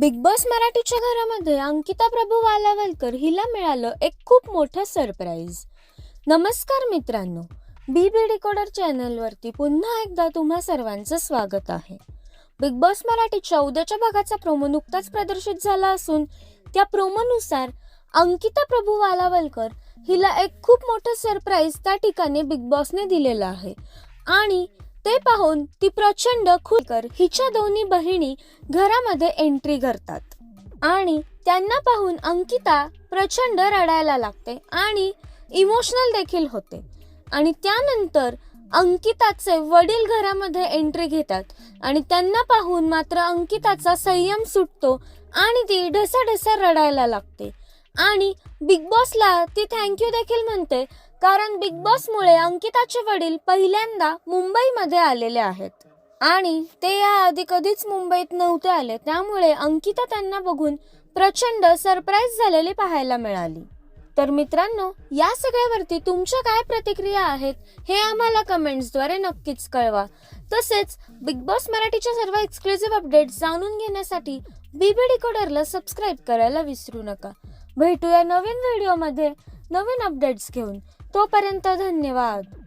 Big boss मराठीच्या घरामध्ये अंकिता प्रभू वालावलकर हिला मिळालं एक खूप मोठं सरप्राईज. नमस्कार मित्रांनो बी बी डिकोडर चॅनलवरती पुन्हा एकदा तुम्हा सर्वांचं स्वागत आहे. बिग बॉस मराठीच्या उद्याच्या भागाचा प्रोमो नुकताच प्रदर्शित झाला असून त्या प्रोमोनुसार अंकिता प्रभू वालावलकर हिला एक खूप मोठं सरप्राईज त्या ठिकाणी बिग बॉसने दिलेलं आहे. आणि ते पाहून ती प्रचंड खुलकर हिच्या दोन्ही बहिणी घरामध्ये एंट्री करतात. आणि त्यांना पाहून अंकिता प्रचंड रडायला लागते आणि इमोशनल देखील होते. आणि त्यानंतर अंकिताचे वडील घरामध्ये एंट्री घेतात आणि त्यांना पाहून मात्र अंकिताचा संयम सुटतो आणि ती ढसाढसा रडायला लागते. आणि बिग बॉसला ती थँक्यू देखील म्हणते कारण बिग बॉसमुळे अंकिताचे वडील पहिल्यांदा मुंबईमध्ये आलेले आहेत. आणि ते याआधी कधीच मुंबईत नव्हते आले. त्यामुळे अंकिता त्यांना बघून प्रचंड सरप्राईज झालेली पाहायला मिळाली. तर मित्रांनो या सगळ्यावरती तुमच्या काय प्रतिक्रिया आहेत हे आम्हाला कमेंट्सद्वारे नक्कीच कळवा. तसेच बिग बॉस मराठीच्या सर्व एक्सक्लुझिव्ह अपडेट्स जाणून घेण्यासाठी बीबीडी कोडरला सबस्क्राईब करायला विसरू नका. भेटूया नवीन व्हिडिओमध्ये नवीन अपडेट्स घेऊन तोपर्यंत धन्यवाद.